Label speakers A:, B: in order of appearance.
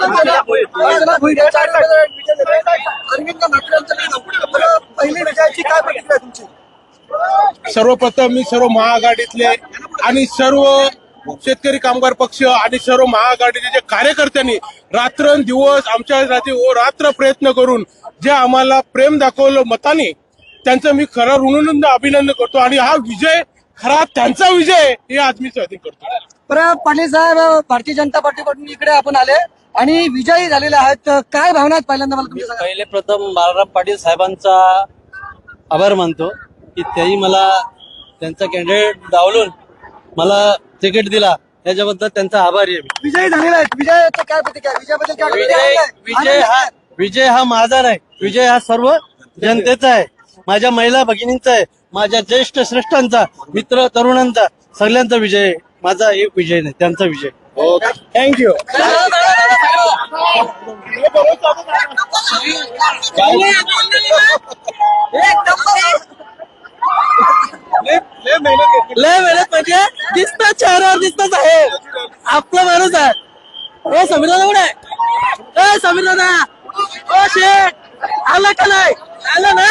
A: अरविंद ठाकरे यांचं निधन. तर पहिली विजयाची काय प्रतिक्रिया तुमची?
B: सर्वप्रथम मी सर्व महाआघाडीतले आणि सर्व शेतकरी कामगार पक्ष आणि सर्व महाआघाडीचे जे कार्यकर्त्यांनी रात्रंदिवस आमच्या रात्री ओ रात्र प्रयत्न करून जे आम्हाला प्रेम दाखवलं मताने त्यांचं मी खरं ऋणानंद अभिनंदन करतो आणि हा विजय खरा त्यांचा विजय हे आज मी करतो.
A: बरं पाटील साहेब भारतीय जनता पार्टीकडून इकडे आपण आले. आणि विजयी झालेले आहेत. काय भावना आहेत पहिल्यांदा मला तुमच्या.
C: पहिले प्रथम बाळाराम पाटील साहेबांचा आभार मानतो की त्यांनी मला त्यांचा कॅन्डिडेट डावलून मला तिकीट दिला. त्याच्याबद्दल त्यांचा आभारी आहे मी.
A: विजयी झालेले आहेत. विजयाचं काय प्रतिक्रिया? विजयाबद्दल काय
C: विजय विजय
A: आहे.
C: हा विजय हा माझा नाही. विजय हा सर्व जनतेचा आहे. माझ्या महिला भगिनींचा आहे. माझ्या ज्येष्ठ श्रेष्ठांचा मित्र तरुणांचा सगळ्यांचा विजय. आहे. माझा एक विजय नाही त्यांचा विजय.
B: थँक्यू
C: लय मेहनत म्हणजे दिसत चेहऱ्यावर दिसतच आहे. आपला माणूस आहे. ए समीर दादा कुठे आहे? समीर दादा ओ शेठ आला का नाही? आला ना?